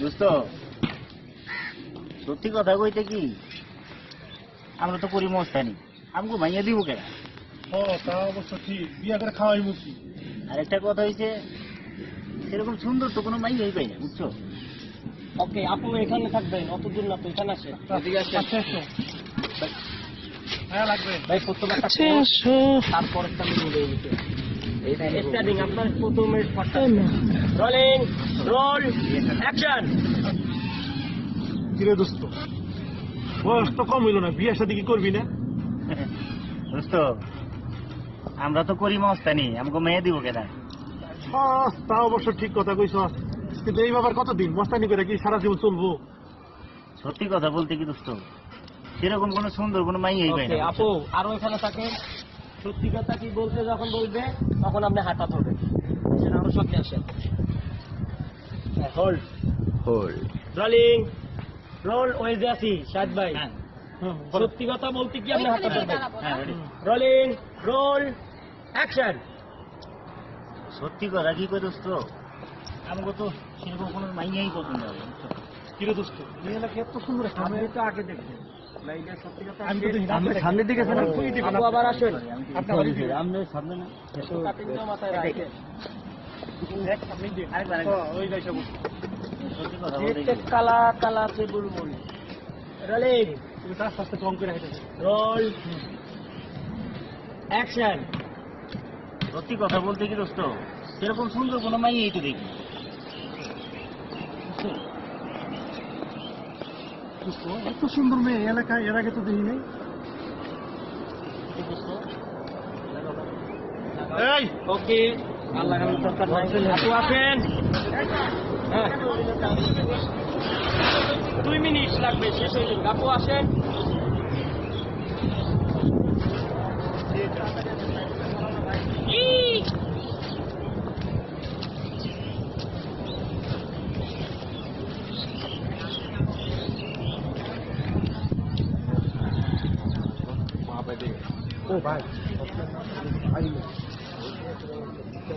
দোস্ত সত্যি কথা কইতে কি? আমরা তো করি মস্তানি। আমাকে মাইয়া দিব কেন? ও তা অবশ্য ঠিক। বিয়া করে খাওয়াই মুখি আর একটা কথা হইছে সেরকম সুন্দর তো কোনো মাইয়াই পাই না বুঝছ? ওকে আপু এখানে থাকবেন অত দূর না তো এখানে আচ্ছা হ্যাঁ লাগবে। ভাই প্রথম তারপর একটা স্টার্টিং আপনার প্রথমের রোলিং রোল অ্যাকশন কিরে দোস্ত? বয়স তো কম হইল না বিয়ে সাথে কি করবি না? দোস্ত আমরা তো করি মস্তানি আমাকে মেয়ে দিব কেন? হ্যাঁ, তা অবশ্য ঠিক কথা কইছ কিন্তু এই ব্যাপার কতদিন? মস্তানি করে কি সারা জীবন চলবো? সত্যি কথা বলতে কি দোস্ত সেরকম কোনো সুন্দর কোনো মাইয়াই পাই আপু আরও এখানে থাকেন। সত্যি কথা কি বলতে যখন বলবে তখন আপনি হাঁটা ধরবেন। সেটা আরও সামনে আসেন। হোল্ড হোল্ড রোলিং রোল ওই যে আছি ভাই। হ্যাঁ। সত্যি কথা বলতে কি আপনি হাঁটা ধরবেন? হ্যাঁ রোল অ্যাকশন সত্যি কথা কি কই দোস্ত? আমাকে তো সেরকম কোনো মাইয়াই পছন্দ হবে? কিরে দোস্ত? এই এলাকা এত সুন্দর একটা তো আগে দেখি সামনের দিকে আবার আসেন। আপনি সামনে না। কালা কালা বুলবুল। আস্তে আস্তে কম করে হাইটেছো। রোল। অ্যাকশন সত্যি কথা বলতে কি দোস্ত? সেরকম সুন্দর কোনো মাইয়াই তো দেখি এত সুন্দর মেয়ে এলাকায় এর আগে তো দেখি নাই। এই ওকে আল্লাহ কালাম দরকার আপু আসেন। হ্যাঁ। দুই মিনিট লাগবে শেষ হয়ে যাবে। আপু আসেন। Obat.